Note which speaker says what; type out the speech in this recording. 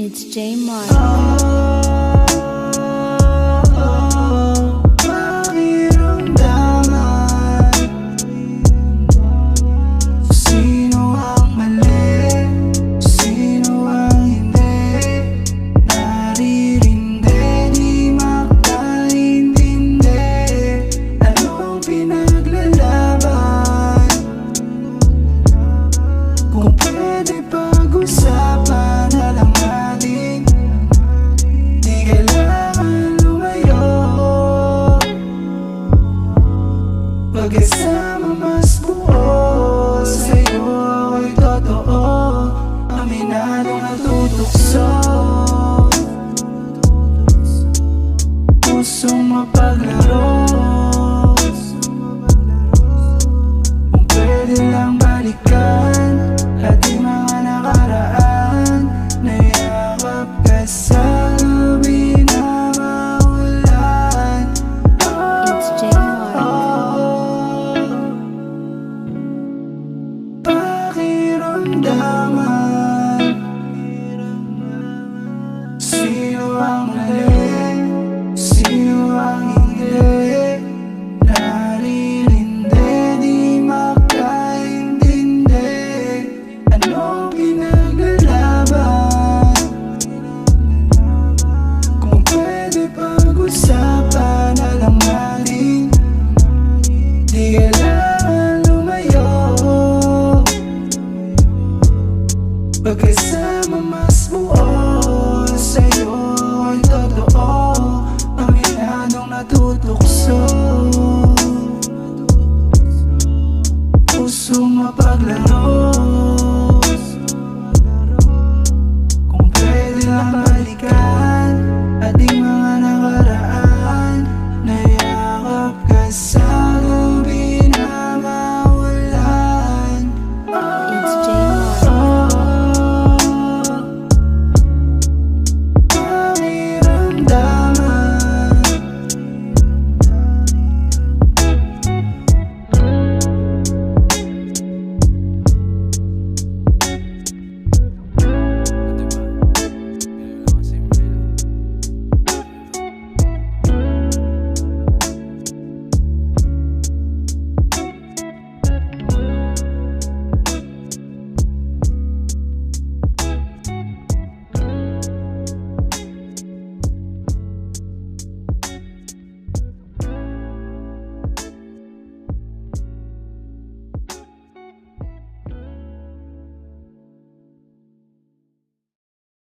Speaker 1: It's J
Speaker 2: Martin. Oh. Magkasama mas buo Sa'yo ako'y totoo. Aminado natutukso. Puso mapaglaro.